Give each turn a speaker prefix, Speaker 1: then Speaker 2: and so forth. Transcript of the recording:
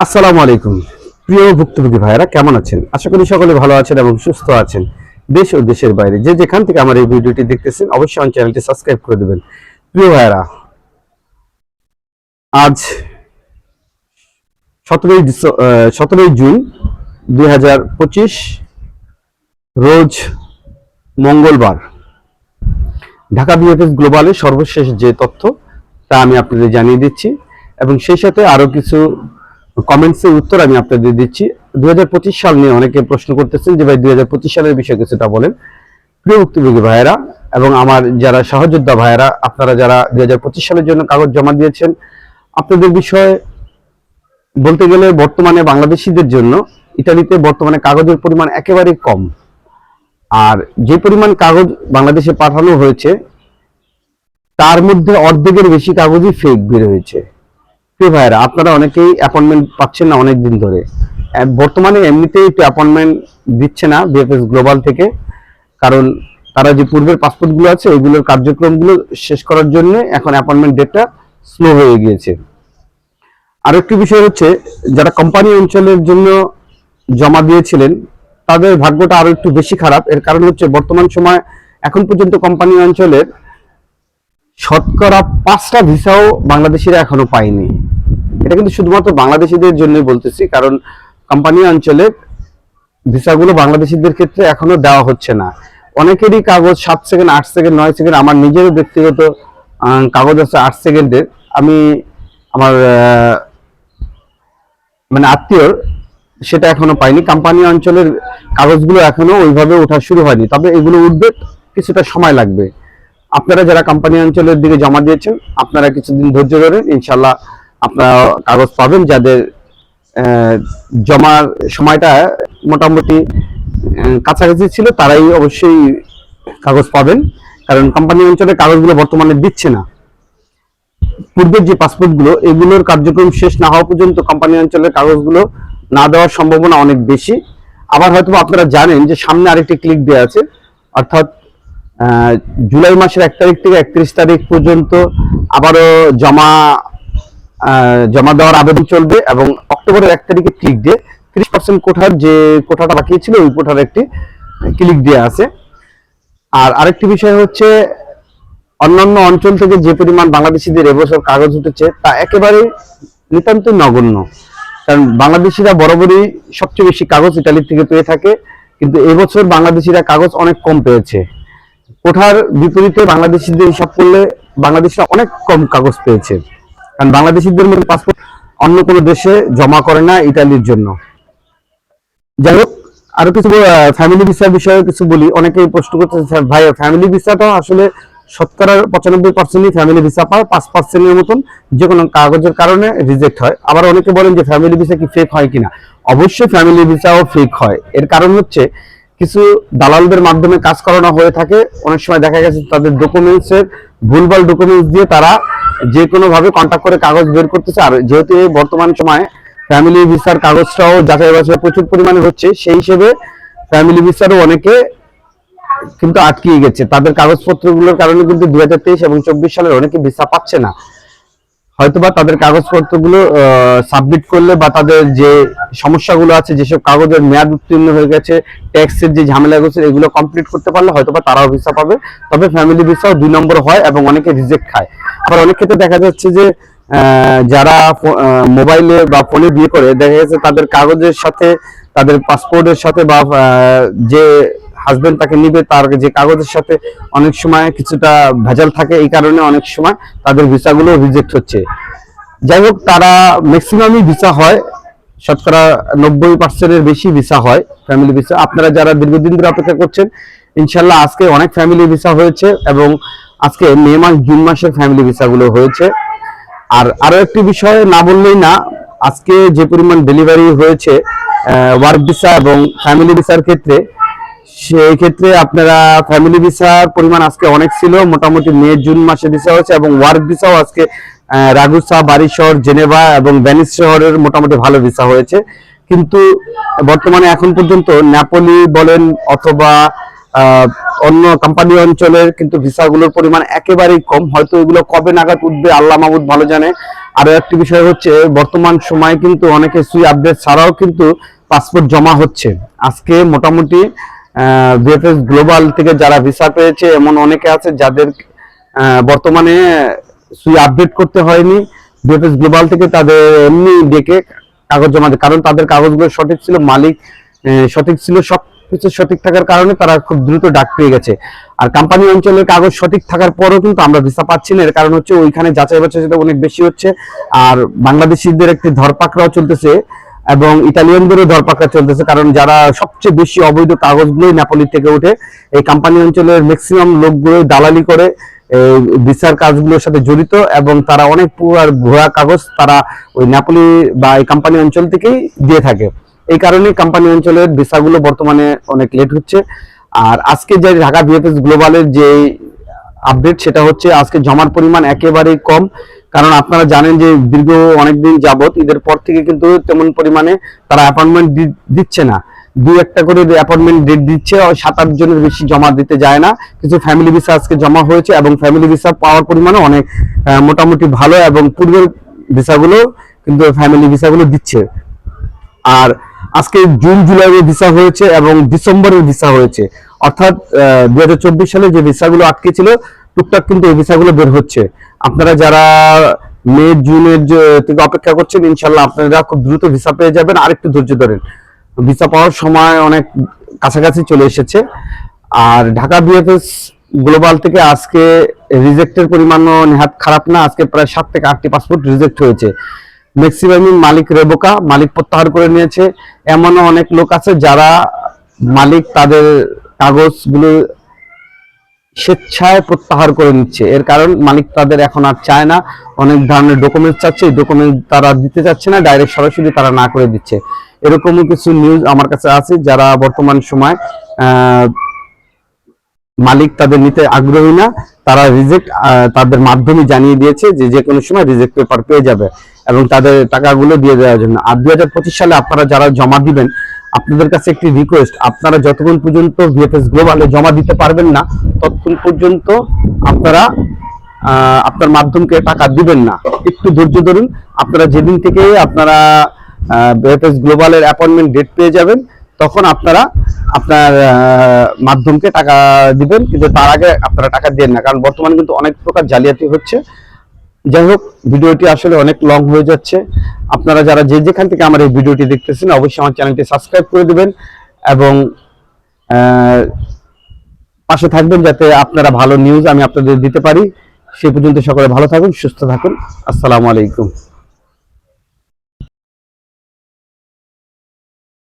Speaker 1: আসসালামু আলাইকুম। প্রিয় ভুক্তভোগী ভাইয়েরা, কেমন আছেন? আশা করি সকলে ভালো আছেন এবং সুস্থ আছেন। দেশ ও দেশের বাইরে যে যেখান থেকে আমার এই ভিডিওটি দেখতেছেন, অবশ্যই আমার চ্যানেলটি সাবস্ক্রাইব করে দেবেন। প্রিয় ভাইয়েরা, আজ সতেরোই সতেরোই জুন দুই হাজার পঁচিশ, রোজ মঙ্গলবার। ঢাকা বিএফএস গ্লোবালের সর্বশেষ যে তথ্য, তা আমি আপনাদের জানিয়ে দিচ্ছি এবং সেই সাথে আরও কিছু কমেন্টসের উত্তর আমি আপনাদের দিচ্ছি। দুই হাজার পঁচিশ সাল নিয়ে অনেকে প্রশ্ন করতেছেন যে, ভাই দুই হাজার পঁচিশ সালের বিষয়ে কিছুটা বলেন। প্রিয় ভুক্তভোগী ভাইয়েরা এবং আমার যারা সহযোদ্ধা ভাইয়েরা, আপনারা যারা দু হাজার পঁচিশ সালের জন্য কাগজ জমা দিয়েছেন, আপনাদের বিষয়ে বলতে গেলে বর্তমানে বাংলাদেশিদের জন্য ইতালিতে বর্তমানে কাগজের পরিমাণ একেবারে কম। আর যে পরিমাণ কাগজ বাংলাদেশে পাঠানো হয়েছে, তার মধ্যে অর্ধেকের বেশি কাগজই ফেক বের হয়েছে। প্রিয় ভাইয়েরা, আপনারা অনেকেই অ্যাপয়েন্টমেন্ট পাচ্ছেন না অনেক দিন ধরে বর্তমানে এমনিতেই একটু অ্যাপয়েন্টমেন্ট দিচ্ছে না বিএফএস গ্লোবাল থেকে। কারণ তারা যে পূর্বের পাসপোর্টগুলো আছে ওইগুলোর কার্যক্রমগুলো শেষ করার জন্য এখন অ্যাপয়েন্টমেন্ট ডেটটা স্লো হয়ে গিয়েছে। আরেকটি বিষয় হচ্ছে, যারা কোম্পানি অঞ্চলের জন্য জমা দিয়েছিলেন, তাদের ভাগ্যটা আরও একটু বেশি খারাপ। এর কারণ হচ্ছে বর্তমান সময় এখন পর্যন্ত কোম্পানি অঞ্চলের শতকরা পাঁচটা ভিসাও বাংলাদেশিরা এখনও পায়নি। এটা কিন্তু শুধুমাত্র বাংলাদেশিদের জন্যই বলতেছি, কারণ কোম্পানি অঞ্চলের ভিসাগুলো বাংলাদেশিদের ক্ষেত্রে এখনও দেওয়া হচ্ছে না। অনেকেরই কাগজ সাত সেকেন্ড, আট সেকেন্ড, নয় সেকেন্ড, আমার নিজেরও ব্যক্তিগত কাগজ আছে আট সেকেন্ডের। আমি আমার মানে আত্মীয়র, সেটা এখনও পাইনি। কোম্পানি অঞ্চলের কাগজগুলো এখনও ওইভাবে ওঠা শুরু হয়নি। তবে এগুলো উঠবে, কিছুটা সময় লাগবে। আপনারা যারা কোম্পানি অঞ্চলের দিকে জমা দিয়েছেন, আপনারা কিছুদিন ধৈর্য ধরেন ইনশাল্লাহ আপনারা কাগজ পাবেন যাদের জমার সময়টা মোটামুটি কাছাকাছি ছিল, তারাই অবশ্যই কাগজ পাবেন। কারণ কোম্পানি অঞ্চলের কাগজগুলো বর্তমানে দিচ্ছে না। পূর্বের যে পাসপোর্টগুলো এগুলোর কার্যক্রম শেষ না হওয়া পর্যন্ত কোম্পানি অঞ্চলের কাগজগুলো না দেওয়ার সম্ভাবনা অনেক বেশি। আবার হয়তো আপনারা জানেন যে সামনে আরেকটি ক্লিক দেওয়া আছে, অর্থাৎ জুলাই মাসের এক তারিখ থেকে একত্রিশ তারিখ পর্যন্ত আবারও জমা জমা দেওয়ার আবেদন চলবে এবং অক্টোবরের এক তারিখে ক্লিক দিয়ে ত্রিশ পার্সেন্ট কোঠার যে কোঠাটা বাকি ছিল ওই কোঠার একটি ক্লিক দিয়ে আছে। আর আরেকটি বিষয় হচ্ছে, অন্যান্য অঞ্চল থেকে যে পরিমাণ বাংলাদেশিদের এবছর কাগজ উঠেছে, তা একেবারে নিতান্ত নগণ্য। কারণ বাংলাদেশিরা বরাবরই সবচেয়ে বেশি কাগজ ইতালি থেকে পেয়ে থাকে, কিন্তু এবছর বাংলাদেশিরা কাগজ অনেক কম পেয়েছে। কোঠার বিপরীতে বাংলাদেশিদের হিসাব করলে বাংলাদেশিরা অনেক কম কাগজ পেয়েছে। কারণ বাংলাদেশিদের মধ্যে পাসপোর্ট অন্য কোনো দেশে জমা করে না ইতালির জন্য। যাই হোক, আরও কিছু ফ্যামিলি ভিসার বিষয়ে কিছু বলি। অনেকেই প্রশ্ন করতে ভাই ফ্যামিলি ভিসাটা আসলে শতকরা পঁচানব্বই পার্সেন্টই ফ্যামিলি ভিসা পায়, পাঁচ পার্সেন্টের মতন যে কোনো কাগজের কারণে রিজেক্ট হয়। আবার অনেকে বলেন যে ফ্যামিলি ভিসা কি ফেক হয় কিনা? অবশ্যই ফ্যামিলি ভিসাও ফেক হয়। এর কারণ হচ্ছে কিছু দালালদের মাধ্যমে কাজ করানো হয়ে থাকে। অনেক সময় দেখা গেছে তাদের ডকুমেন্টস এর ভুলভাল ডকুমেন্টস দিয়ে তারা যে কোনো ভাবে কন্ট্যাক্ট করে কাগজ বের করতেছে। আর যেহেতু এই বর্তমান সময়ে ফ্যামিলি ভিসার কাগজটাও যাচাই বাছাই প্রচুর পরিমাণে হচ্ছে, সেই হিসেবে ফ্যামিলি ভিসারও অনেকে কিন্তু আটকিয়ে গেছে। তাদের কাগজপত্রগুলোর কারণে কিন্তু দুই হাজার তেইশ এবং চব্বিশ সালের অনেকে ভিসা পাচ্ছে না। হয়তোবা তাদের কাগজপত্রগুলো সাবমিট করলে বা তাদের যে সমস্যাগুলো আছে, যেসব কাগজের মেয়াদ উত্তীর্ণ হয়ে গেছে ট্যাক্সের যে ঝামেলা গেছে এগুলো কমপ্লিট করতে পারলে হয়তোবা তারাও ভিসা পাবে। তবে ফ্যামিলি ভিসাও দুই নম্বর হয় এবং অনেকে রিজেক্ট খায়। আবার অনেক ক্ষেত্রে দেখা যাচ্ছে যে যারা মোবাইলে বা ফোনে বিয়ে করে, দেখা যাচ্ছে তাদের কাগজের সাথে, তাদের পাসপোর্টের সাথে বা যে হাজবেন্ড তাকে নিবে, তার যে কাগজের সাথে অনেক সময় কিছুটা ভেজাল থাকে, এই কারণে অনেক সময় তাদের ভিসাগুলো রিজেক্ট হচ্ছে। যাই হোক, তারা ম্যাক্সিমামই ভিসা হয়, শতকরা নব্বই পার্সেন্টের বেশি ভিসা হয় ফ্যামিলি ভিসা। আপনারা যারা দীর্ঘদিন ধরে অপেক্ষা করছেন ইনশাল্লাহ আজকে অনেক ফ্যামিলি ভিসা হয়েছে এবং আজকে মে মাস, জুন মাসের ফ্যামিলি ভিসাগুলো হয়েছে। আর আরও একটি বিষয় না বললেই না, আজকে যে পরিমাণ ডেলিভারি হয়েছে ওয়ার্ক ভিসা এবং ফ্যামিলি ভিসার ক্ষেত্রে সেই ক্ষেত্রে আপনারা ফ্যামিলি ভিসার পরিমাণ আজকে অনেক ছিল। মোটামুটি মে, জুন মাসে ভিসা হয়েছে এবং ওয়ার্ক ভিসাও আজকে রাগুসা রাগুসা বারিশহর জেনেভা এবং ভ্যানিস শহরের মোটামুটি ভালো ভিসা হয়েছে। কিন্তু বর্তমানে এখন পর্যন্ত ন্যাপোলি বলেন অথবা অন্য কোম্পানি অঞ্চলের কিন্তু ভিসাগুলোর পরিমাণ একেবারেই কম। হয়তো এগুলো কবে নাগাদ উঠবে আল্লাহ মাহমুদ ভালো জানে। আরও একটি বিষয় হচ্ছে, বর্তমান সময়ে কিন্তু অনেকে সুই আপডেট ছাড়াও কিন্তু পাসপোর্ট জমা হচ্ছে। আজকে মোটামুটি বিএফএস গ্লোবাল থেকে যারা ভিসা পেয়েছে, এমন অনেকে আছে যাদের বর্তমানে সুই আপডেট করতে হয়নি। ভিএফএস গ্লোবাল থেকে তাদের এমনি ডেকে কাগজ জমা দেয়। কারণ তাদের কাগজগুলো সঠিক ছিল, মালিক সঠিক ছিল সব কিছু সঠিক থাকার কারণে তারা খুব দ্রুত ডাক পেয়ে গেছে। আর কোম্পানি অঞ্চলের কাগজ সঠিক থাকার পরও কিন্তু আমরা ভিসা পাচ্ছি না। এর কারণ হচ্ছে ওইখানে যাচাই বাছাই সেটা অনেক বেশি হচ্ছে। আর বাংলাদেশিদের একটি ধরপাকড়াও চলতেছে এবং ইতালিয়ানদেরও ধরপাকড়া চলতেছে। কারণ যারা সবচেয়ে বেশি অবৈধ কাগজগুলোই নেপালি থেকে উঠে এই কোম্পানি অঞ্চলের ম্যাক্সিমাম লোকগুলো দালালি করে ভিসার কাজগুলোর সাথে জড়িত এবং তারা অনেক পুরার ভুয়া কাগজ তারা ওই নেপালি বা এই কোম্পানি অঞ্চল থেকেই দিয়ে থাকে। এই কারণে কোম্পানি অঞ্চলের ভিসাগুলো বর্তমানে অনেক লেট হচ্ছে। আর আজকে যে ঢাকা বিএফএস গ্লোবালের যে আপডেট সেটা হচ্ছে আজকে জমার পরিমাণ একেবারেই কম। কারণ আপনারা জানেন যে দীর্ঘ অনেকদিন যাবত ঈদের পর থেকে কিন্তু তেমন পরিমাণে তারা অ্যাপয়েন্টমেন্ট দিচ্ছে না। দু একটা করে অ্যাপয়েন্টমেন্ট ডেট দিচ্ছে সাত আট জনের বেশি জমা দিতে যায় না। কিছু ফ্যামিলি ভিসা আজকে জমা হয়েছে এবং ফ্যামিলি ভিসা পাওয়ার পরিমাণও অনেক মোটামুটি ভালো এবং পূর্বের ভিসাগুলো কিন্তু ফ্যামিলি ভিসাগুলো দিচ্ছে। আর আজকে জুন জুলাইয়ের ভিসা হয়েছে এবং ডিসেম্বরের ভিসা হয়েছে। অর্থাৎ দু হাজার চব্বিশ সালে যে ভিসাগুলো আটকে ছিল, টুকটাক কিন্তু এই ভিসাগুলো বের হচ্ছে। আপনারা যারা মে, জুনের থেকে অপেক্ষা করছেন ইনশাল্লাহ আপনারা খুব দ্রুত ভিসা পেয়ে যাবেন। আর একটু ধৈর্য ধরেন। ভিসা পাওয়ার সময় অনেক কাছাকাছি চলে এসেছে। আর ঢাকা বিএফএস গ্লোবাল থেকে আজকে রিজেক্টের পরিমাণও নেহাত খারাপ না, আজকে প্রায় সাত থেকে আটটি পাসপোর্ট রিজেক্ট হয়েছে। ম্যাক্সিমামই মালিক রেবোকা, মালিক প্রত্যাহার করে নিয়েছে। এমনও অনেক লোক আছে যারা মালিক তাদের কাগজগুলো স্বেচ্ছায় প্রত্যাহার করে নিচ্ছে। এর কারণ মালিক তাদের এখন আর চায় না। অনেক ধরনের ডকুমেন্টস চাচ্ছে ডকুমেন্ট তারা দিতে চাচ্ছে না ডাইরেক্ট সরাসরি তারা না করে দিচ্ছে। এরকমও কিছু নিউজ আমার কাছে আছে যারা বর্তমান সময় মালিক তাদের নিতে আগ্রহী না, তারা রিজেক্ট তাদের মাধ্যমে জানিয়ে দিয়েছে যে যে কোনো সময় রিজেক্ট পেপার পেয়ে যাবে এবং তাদের টাকাগুলো দিয়ে দেওয়ার জন্য। আর দুই হাজার পঁচিশ সালে আপনারা যারা জমা দিবেন আপনাদের কাছে একটি রিকোয়েস্ট আপনারা যতক্ষণ পর্যন্ত ভিএফএস গ্লোবালে জমা দিতে পারবেন না, ততক্ষণ পর্যন্ত আপনারা আপনার মাধ্যমকে টাকা দিবেন না। একটু ধৈর্য ধরুন, আপনারা যেদিন থেকে আপনারা ভিএফএস গ্লোবালের অ্যাপয়েন্টমেন্ট ডেট পেয়ে যাবেন, তখন আপনারা আপনার মাধ্যমকে টাকা দিবেন, কিন্তু তার আগে আপনারা টাকা দেন না, কারণ বর্তমানে কিন্তু অনেক প্রকার জালিয়াতি হচ্ছে। যাই হোক, ভিডিওটি আসলে অনেক লং হয়ে যাচ্ছে। আপনারা যারা যে যেখান থেকে আমার এই ভিডিওটি দেখতেছেন, অবশ্যই আমার চ্যানেলটি সাবস্ক্রাইব করে দেবেন এবং পাশে থাকবেন যাতে আপনারা ভালো নিউজ আমি আপনাদের দিতে পারি। সে পর্যন্ত সকলে ভালো থাকুন, সুস্থ থাকুন। আসসালামু আলাইকুম।